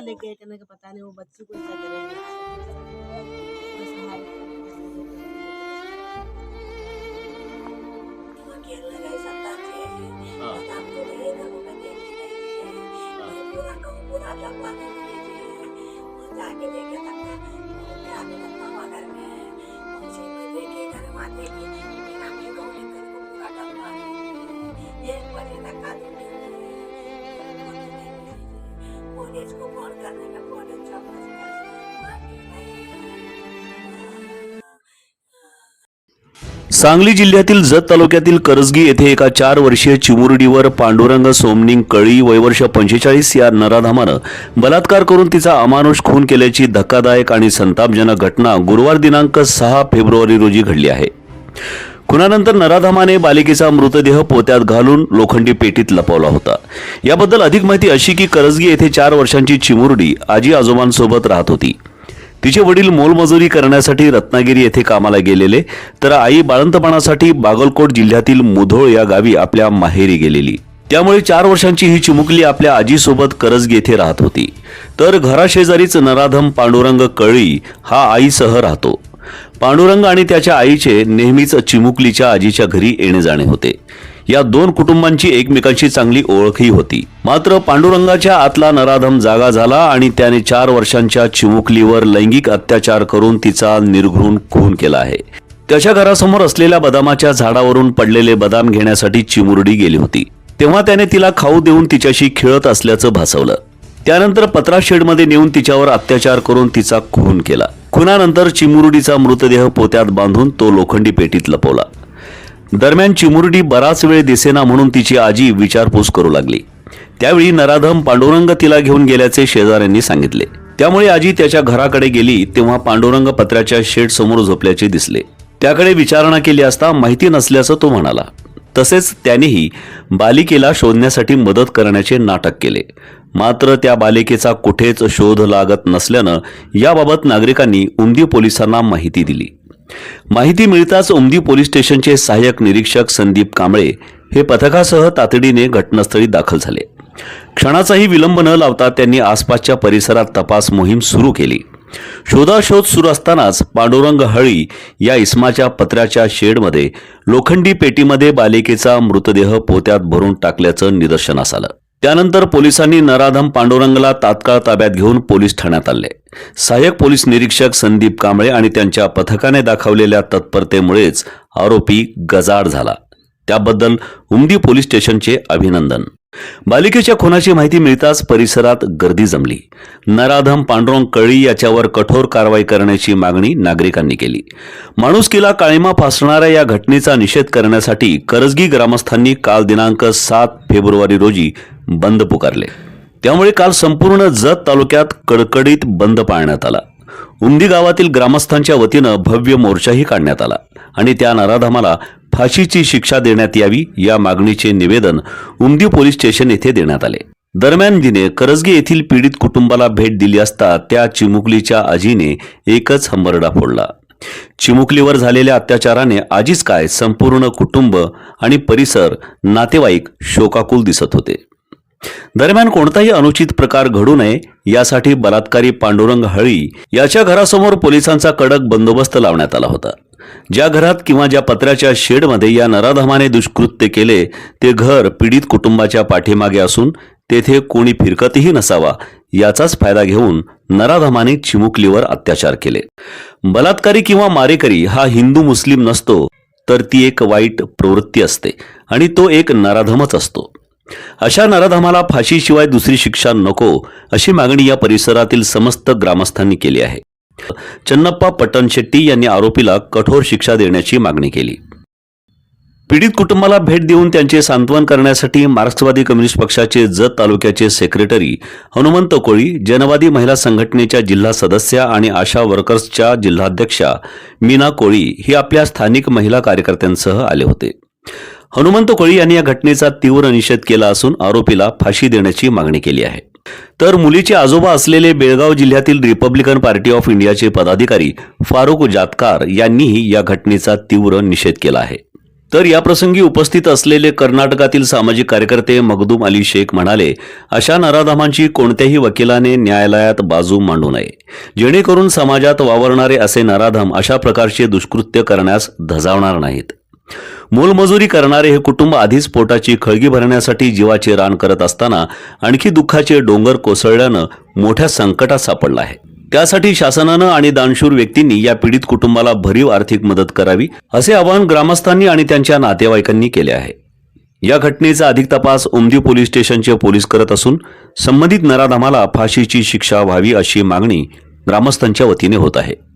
लेके करने का पता नहीं वो बच्ची को ऐसा करेंगे फोन करने का सांगली जिल्ह्यातील जत तालुक्यातील करजगी येथे एका चार वर्षीय चिमुरडीवर पांडुरंग सोमनिंग कळी वयवर्ष पंचेचाळीस या नराधामानं बलात्कार करून तिचा अमानुष खून केल्याची धक्कादायक आणि संतापजनक घटना गुरुवार दिनांक सहा फेब्रुवारी रोजी घडली आहे. खुनानंतर नराधामाने बालिकेचा मृतदेह पोत्यात घालून लोखंडी पेटीत लपवला होता. याबद्दल अधिक माहिती अशी की करजगी येथे चार वर्षांची चिमुरडी आजी आजोबांसोबत राहत होती. तिचे वडील मोलमजुरी करण्यासाठी रत्नागिरी येथे कामाला गेलेले तर आई बाळंतपणासाठी बागलकोट जिल्ह्यातील मुधोळ या गावी आपल्या माहेरी गेलेली. त्यामुळे चार वर्षांची ही चिमुकली आपल्या आजीसोबत करजगी येथे राहत होती. तर घराशेजारीच नराधम पांडुरंग कळी हा आईसह राहतो. पांडुरंग आणि त्याच्या आईचे नेहमीच चिमुकलीच्या आजीच्या घरी येणे जाणे होते. या दोन कुटुंबांची एकमेकांशी चांगली ओळखही होती. मात्र पांडुरंगाच्या आतला नराधम जागा झाला आणि त्याने चार वर्षांच्या चिमुकलीवर लैंगिक अत्याचार करून तिचा निर्घृण खून केला आहे. त्याच्या घरासमोर असलेल्या बदामाच्या झाडावरून पडलेले बदाम घेण्यासाठी चिमुरडी गेली होती. तेव्हा त्याने तिला खाऊ देऊन तिच्याशी खेळत असल्याचं भासवलं. त्यानंतर पत्रा शेडमध्ये नेऊन तिच्यावर अत्याचार करून तिचा खून केला. खुनानंतर चिमुरडीचा मृतदेह पोत्यात बांधून तो लोखंडी पेटीत लपवला. दरम्यान चिमुरडी बराच वेळ दिसेना म्हणून तिची आजी विचारपूस करू लागली. त्यावेळी नराधम पांडुरंग तिला घेऊन गेल्याचे शेजाऱ्यांनी सांगितले. त्यामुळे आजी त्याच्या घराकडे गेली तेव्हा पांडुरंग पत्र्याच्या शेड समोर झोपल्याचे दिसले. त्याकडे विचारणा केली असता माहिती नसल्याचं तो म्हणाला. तसेच त्यानेही बालिकेला शोधण्यासाठी मदत करण्याचे नाटक केले. मात्र त्या बालिकेचा कुठेच शोध लागत नसल्यानं याबाबत नागरिकांनी उमदी पोलिसांना माहिती दिली. माहिती मिळताच उमदी पोलीस स्टेशनचे सहाय्यक निरीक्षक संदीप कांबळे हे पथकासह तातडीने घटनास्थळी दाखल झाले. क्षणाचाही विलंब न लावता त्यांनी आसपासच्या परिसरात तपास मोहीम सुरू केली. शोधाशोध सुरू असतानाच पांडुरंग हळी या इस्माच्या पत्र्याच्या शेडमध्ये लोखंडी पेटीमध्ये बालिकेचा मृतदेह पोत्यात भरून टाकल्याचं निदर्शनास आलं. त्यानंतर पोलिसांनी नराधम पांडुरंगला तात्काळ ताब्यात घेऊन पोलीस ठाण्यात आणले. सहाय्यक पोलीस निरीक्षक संदीप कांबळे आणि त्यांच्या पथकाने दाखवलेल्या तत्परतेमुळेच आरोपी गजाड झाला. त्याबद्दल उमदी पोलीस स्टेशनचे अभिनंदन. बालिकेच्या खुनाची माहिती मिळताच परिसरात गर्दी जमली. नराधम पांडुरंग कळी याच्यावर कठोर कारवाई करण्याची मागणी नागरिकांनी केली. माणुसकीला काळीमा फासणाऱ्या या घटनेचा निषेध करण्यासाठी करजगी ग्रामस्थांनी काल दिनांक सात फेब्रुवारी रोजी बंद पुकारले. त्यामुळे काल संपूर्ण जत तालुक्यात कडकडीत बंद पाळण्यात आला. उमदी गावातील ग्रामस्थांच्या वतीनं भव्य मोर्चाही काढण्यात आला आणि त्या नराधमाला फाशीची शिक्षा देण्यात यावी या मागणीचे निवेदन उमदी पोलीस स्टेशन येथे देण्यात आले. दरम्यान जिने करजगी येथील पीडित कुटुंबाला भेट दिली असता त्या चिमुकलीच्या आजीने एकच हंबरडा फोडला. चिमुकलीवर झालेल्या अत्याचाराने आजीच काय संपूर्ण कुटुंब आणि परिसर नातेवाईक शोकाकुल दिसत होते. दरम्यान कोणताही अनुचित प्रकार घडू नये यासाठी बलात्कारी पांडुरंग हळी याच्या घरासमोर पोलिसांचा कडक बंदोबस्त लावण्यात आला होता. ज्या घरात किंवा ज्या पत्र्याच्या शेडमध्ये या नराधमाने दुष्कृत्य केले ते घर पीडित कुटुंबाच्या पाठीमागे असून तेथे कोणी फिरकतही नसावा याचाच फायदा घेऊन नराधमाने चिमुकलीवर अत्याचार केले. बलात्कारी किंवा मारेकरी हा हिंदू मुस्लिम नसतो तर ती एक वाईट प्रवृत्ती असते आणि तो एक नराधमच असतो. अशा नराधमाला फाशीशिवाय दुसरी शिक्षा नको अशी मागणी या परिसरातील समस्त ग्रामस्थांनी केली आहे. चन्नप्पा पटन शेट्टी यांनी आरोपीला कठोर शिक्षा देण्याची मागणी केली. पीडित कुटुंबाला भेट देऊन त्यांचे सांत्वन करण्यासाठी मार्क्सवादी कम्युनिस्ट पक्षाचे जत तालुक्याचे सेक्रेटरी हनुमंत कोळी जनवादी महिला संघटनेच्या जिल्हा सदस्या आणि आशा वर्कर्सच्या जिल्हाध्यक्षा मीना कोळी ही आपल्या स्थानिक महिला कार्यकर्त्यांसह आले होते. हनुमंत कोळी यांनी या घटनेचा तीव्र निषेध केला असून आरोपीला फाशी देण्याची मागणी केली आहे. तर मुलीचे आजोबा असलेले बेळगाव जिल्ह्यातील रिपब्लिकन पार्टी ऑफ इंडियाचे पदाधिकारी फारुख जातकार यांनीही या घटनेचा तीव्र निषेध केला आहे. तर याप्रसंगी उपस्थित असलेले कर्नाटकातील सामाजिक कार्यकर्ते मखदूम अली शेख म्हणाले अशा नराधामांची कोणत्याही वकिलाने न्यायालयात बाजू मांडू नये. जेणेकरून समाजात वावरणारे असे नराधम अशा प्रकारचे दुष्कृत्य करण्यास धजावणार नाहीत. मोलमजुरी करणारे हे कुटुंब आधीच पोटाची खळगी भरण्यासाठी जीवाचे रान करत असताना आणखी दुःखाचे डोंगर कोसळल्यानं मोठ्या संकटात सापडला आहे. त्यासाठी शासनानं आणि दानशूर व्यक्तींनी या पीडित कुटुंबाला भरीव आर्थिक मदत करावी असे आवाहन ग्रामस्थांनी आणि त्यांच्या नातेवाईकांनी केले आहे. या घटनेचा अधिक तपास उमदी पोलीस स्टेशनचे पोलीस करत असून संबंधित नराधामाला फाशीची शिक्षा व्हावी अशी मागणी ग्रामस्थांच्या वतीने होत आहे.